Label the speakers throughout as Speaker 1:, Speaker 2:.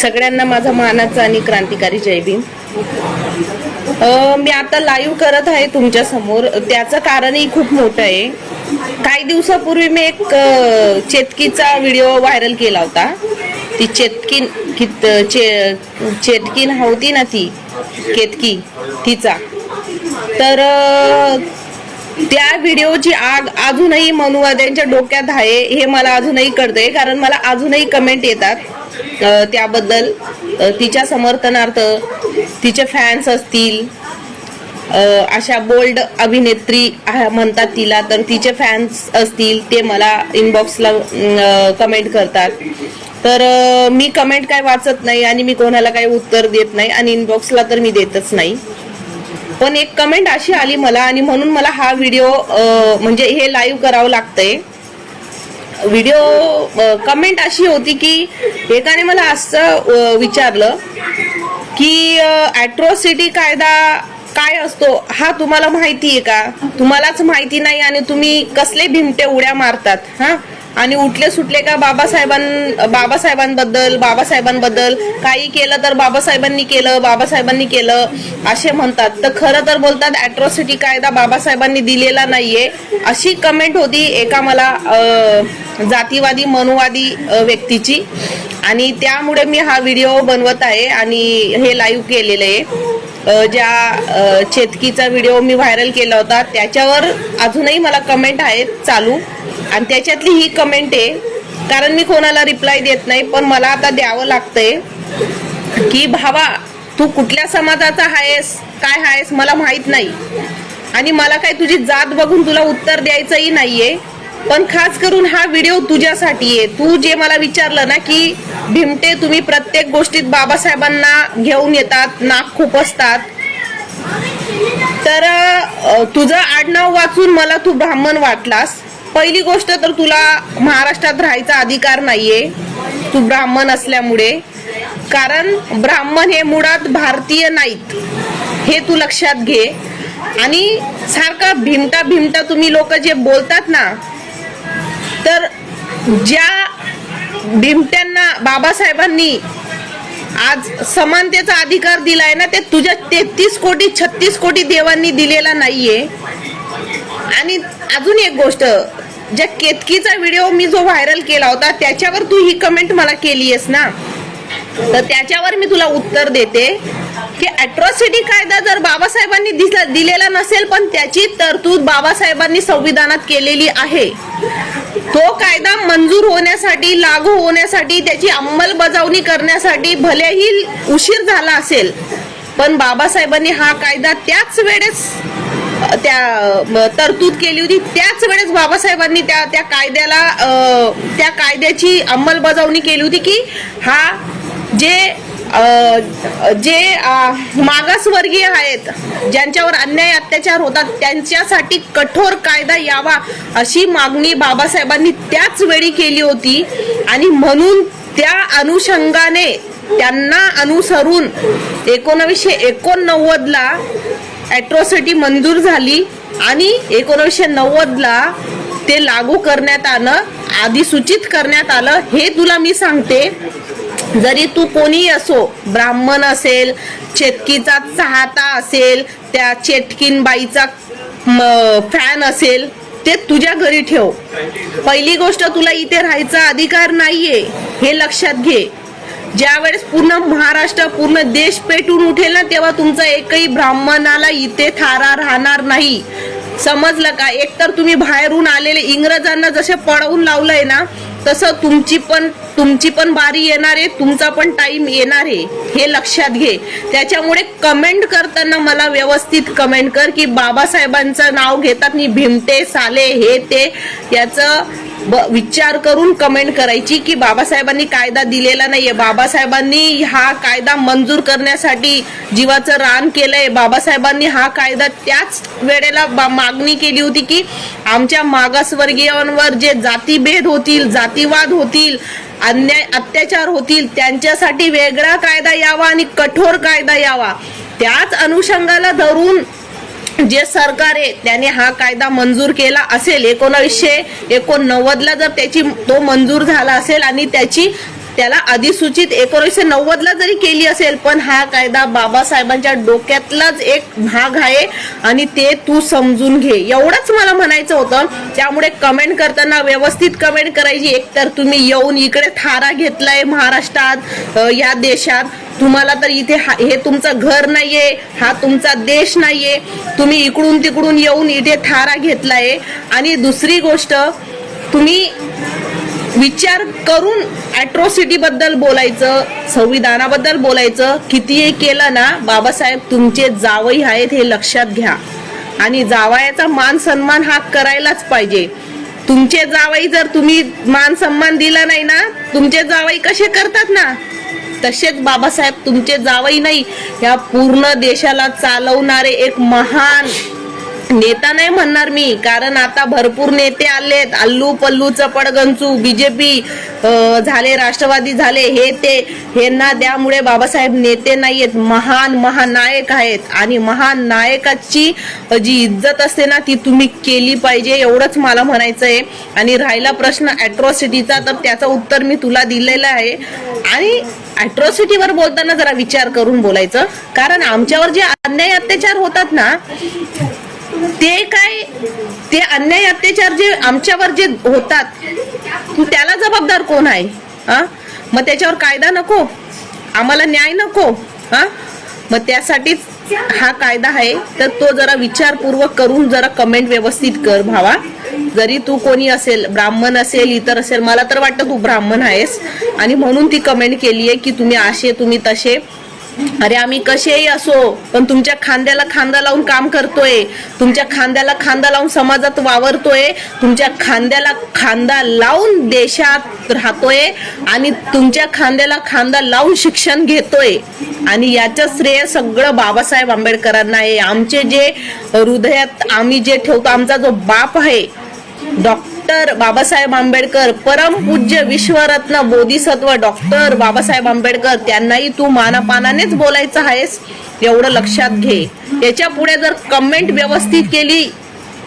Speaker 1: सगळ्यांना माझा मानाचा आणि क्रांतिकारी जय भीम. मी आता लाईव्ह करत आहे तुमच्यासमोर. त्याचं कारणही खूप मोठं आहे. काही दिवसापूर्वी मी एक चेतकीचा व्हिडिओ व्हायरल केला होता. ती चेतकीन कित चे चेतकीन होती ना ती केतकी तिचा. तर त्या व्हिडिओची आग अजूनही मनुवाद्यांच्या डोक्यात आहे हे मला अजूनही कळतंय. कारण मला अजूनही कमेंट येतात. त्याबद्दल तिच्या समर्थनार्थ तिचे फॅन्स असतील. अशा बोल्ड अभिनेत्री म्हणतात तिला तर तिचे फॅन्स असतील ते मला इनबॉक्सला कमेंट करतात. तर मी कमेंट काय वाचत नाही आणि मी कोणाला काही उत्तर देत नाही आणि इनबॉक्सला तर मी देतच नाही. पण एक कमेंट अशी आली मला आणि म्हणून मला हा व्हिडिओ म्हणजे हे लाईव्ह करावं लागतंय. व्हिडिओ कमेंट अशी होती की एकाने मला असं विचारलं की ॲट्रॉसिटी कायदा काय असतो? हा तुम्हाला माहिती आहे का? तुम्हालाच माहिती नाही आणि तुम्ही कसले भिमटे उड्या मारतात हा? आणि उठले सुटले का बाबासाहेबां बाबासाहेबांबद्दल बाबासाहेबांबद्दल. काही केलं तर बाबासाहेबांनी केलं बाबासाहेबांनी केलं असे म्हणतात. तर खरं तर बोलतात अॅट्रॉसिटी कायदा बाबासाहेबांनी दिलेला नाहीये. अशी कमेंट होती एका मला जातीवादी मनुवादी व्यक्तीची. आणि त्यामुळे मी हा व्हिडिओ बनवत आहे आणि हे लाईव्ह केलेलं आहे. ज्या चेतकीचा व्हिडिओ मी व्हायरल केला होता त्याच्यावर अजूनही मला कमेंट आहेत चालू. आणि त्याच्यातली ही कमेंट आहे कारण मी कोणाला रिप्लाय देत नाही पण मला आता द्यावं लागतंय की भावा तू कुठल्या समाजाचा आहेस काय आहेस मला माहीत नाही. आणि मला काय तुझी जात बघून तुला उत्तर द्यायचंही नाहीये पण खास करून हा व्हिडिओ तुझ्यासाठी आहे. तू जे मला विचारलं ना की भिमटे तुम्ही प्रत्येक गोष्टीत बाबासाहेबांना घेऊन येतात नाक खूप असतात. तर तुझं आडनाव वाचून मला तू ब्राह्मण वाटलास. पहिली गोष्ट तर तुला महाराष्ट्रात राहायचा अधिकार नाहीये. तू ब्राह्मण असल्यामुळे. कारण ब्राह्मण हे मुळात भारतीय नाहीत. हे तू लक्षात घे. आणि सारखा भिमटा भिमटा तुम्ही लोक जे बोलतात ना तर ज्या बिमट्यांना बाबासाहेबांनी आज समानतेचा अधिकार दिलाय ना ते तुझ्या तेहतीस कोटी छत्तीस कोटी देवांनी दिलेला नाहीये. आणि अजून एक गोष्ट ज्या केतकीचा व्हिडिओ मी जो व्हायरल केला होता त्याच्यावर तू ही कमेंट मला केली आहेस ना? तर त्याच्यावर मी तुला उत्तर देते की अॅट्रॉसिटी कायदा जर बाबासाहेबांनी दिला- दिलेला नसेल पण त्याची तरतूद बाबासाहेबांनी संविधानात केलेली आहे. तो कायदा मंजूर होण्यासाठी लागू होण्यासाठी त्याची अंमलबजावणी करण्यासाठी भलेही उशीर झाला असेल पण बाबासाहेबांनी हा कायदा त्याच वेळेस त्या तरतूद केली होती. त्याच वेळेस बाबासाहेबांनी त्या त्या कायद्याला त्या कायद्याची अंमलबजावणी केली होती की हा जे जे मागासवर्गीय आहेत ज्यांच्यावर अन्याय अत्याचार होतात त्यांच्यासाठी कठोर कायदा यावा अशी मागणी बाबासाहेबांनी त्याच वेळी केली होती. आणि म्हणून त्या अनुषंगाने त्यांना अनुसरून एकोणवीसशे एकोणनव्वदला ॲट्रॉसिटी मंजूर झाली आणि एकोणीसशे नव्वदला ते लागू करण्यात आलं अधिसूचित करण्यात आलं. हे तुला मी सांगते जरी तू कोणी असो ब्राह्मण असेल चेतकीचा चाहता असेल त्या चेटकीन बाईचा फॅन असेल ते तुझ्या घरी ठेव. पहिली गोष्ट तुला इथे राहायचा अधिकार नाहीये हे लक्षात घे. ज्या वेळेस पूर्ण महाराष्ट्र पूर्ण देश पेटून उठेल ना तेव्हा तुमचा एकही ब्राह्मणाला इथे थारा राहणार नाही. समजलं का? एकतर तुम्ही बाहेरून आलेले इंग्रजांना जसे पळवून लावलंय ना तसं तुमची पण तुमची पण बारी येणार आहे तुमचा पण टाइम येणार आहे हे लक्षात घे. त्याच्यामुळे कमेंट करताना मला व्यवस्थित कमेंट कर की बाबासाहेबांचं नाव घेतात मी भीमते साले हे ते. याचं ब- विचार करून कमेंट करायची की बाबासाहेबांनी कायदा दिलेला नाहीये. बाबासाहेबांनी हा कायदा मंजूर करण्यासाठी जीवाचं रान केलंय. बाबासाहेबांनी हा कायदा त्याच वेळेला बा- मागणी केली होती की आमच्या मागासवर्गीयांवर जे जातीभेद होतील जाती जातीवाद होतील अन्याय अत्याचार होतील त्यांच्यासाठी वेगळा कायदा यावा आणि कठोर कायदा यावा. त्याच अनुषंगाला धरून जे सरकार आहे त्याने हा कायदा मंजूर केला असेल एकोणावीसशे एकोणनव्वदला जर त्याची तो मंजूर झाला असेल आणि त्याची त्याला अधिसूचित एकोणीसशे नव्वद ला जरी केली असेल पण हा कायदा बाबासाहेबांच्या डोक्यातलाच एक भाग आहे आणि ते तू समजून घे. एवढंच मला म्हणायचं होतं. त्यामुळे कमेंट करताना व्यवस्थित कमेंट करायची. एकतर तुम्ही येऊन इकडे थारा घेतलाय महाराष्ट्रात या देशात. तुम्हाला तर इथे हा- हे तुमचं घर नाहीये हा तुमचा देश नाहीये. तुम्ही इकडून तिकडून येऊन इथे थारा घेतलाय. आणि दुसरी गोष्ट तुम्ही विचार करून अॅट्रॉसिटी बद्दल बोलायचं संविधानाबद्दल बोलायचं कितीही केलं ना बाबासाहेब तुमचे जावई आहेत हे लक्षात घ्या. आणि जावयाचा मान सन्मान हा करायलाच पाहिजे. तुमचे जावई जर तुम्ही मान सन्मान दिला नाही ना तुमचे जावई कसे करतात ना? तसेच बाबासाहेब तुमचे जावई नाही या पूर्ण देशाला चालवणारे एक महान नेता नाही म्हणणार मी कारण आता भरपूर नेते आलेत. अल्लू पल्लू चपडगंचू बीजेपी झाले राष्ट्रवादी झाले हे ते ह्यांना त्यामुळे बाबासाहेब नेते नाहीयेत. महान महानायक आहेत. आणि महान नायकाची जी इज्जत असते ना ती तुम्ही केली पाहिजे एवढंच मला म्हणायचं आहे आणि राहिला प्रश्न अॅट्रॉसिटीचा तर त्याचं उत्तर मी तुला दिलेलं आहे. आणि अॅट्रॉसिटीवर बोलताना जरा विचार करून बोलायचं. कारण आमच्यावर जे अन्याय अत्याचार होतात ना ते काय ते अन्याय अत्याचार जे आमच्यावर जे होतात त्याला जबाबदार कोण आहे? हा? मग त्याच्यावर कायदा नको? आम्हाला न्याय नको? हा? मग त्यासाठीच हा कायदा आहे तर तो जरा विचारपूर्वक करून जरा कमेंट व्यवस्थित कर भावा. जरी तू कोणी असेल ब्राह्मण असेल इतर असेल मला तर वाटतं तू ब्राह्मण आहेस. आणि म्हणून ती कमेंट केली आहे की तुम्ही असे तुम्ही तसे. अरे आम्ही कसेही असो पण तुमच्या खांद्याला खांदा लावून काम करतोय. तुमच्या खांद्याला खांदा लावून समाजात वावरतोय. तुमच्या खांद्याला खांदा लावून देशात राहतोय आणि तुमच्या खांद्याला खांदा लावून शिक्षण घेतोय. आणि याचं श्रेय सगळं बाबासाहेब आंबेडकरांना आहे. आमचे जे हृदयात आम्ही जे ठेवतो आमचा जो बाप आहे डॉक्टर डॉक्टर बाबासाहेब आंबेडकर परमपूज्य विश्वरत्न बोधिसत्व डॉक्टर बाबासाहेब आंबेडकर त्यांनाही तू मानापानानेच बोलायचं आहेस एवढं लक्षात घे. याच्यापुढे जर कमेंट व्यवस्थित केली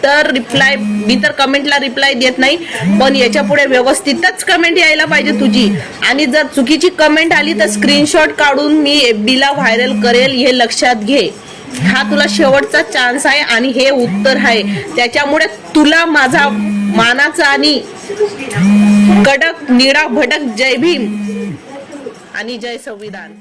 Speaker 1: तर रिप्लाय मी तर कमेंटला रिप्लाय देत नाही पण याच्यापुढे व्यवस्थितच कमेंट यायला पाहिजे तुझी. आणि जर चुकीची कमेंट आली तर स्क्रीनशॉट काढून मी एफ बीला व्हायरल करेल हे लक्षात घे. हा तुला शेवटचा चान्स आहे आणि हे उत्तर आहे. त्याच्यामुळे तुला माझा मानाचा आणि कडक निळा भडक जय भीम आणि जय संविधान.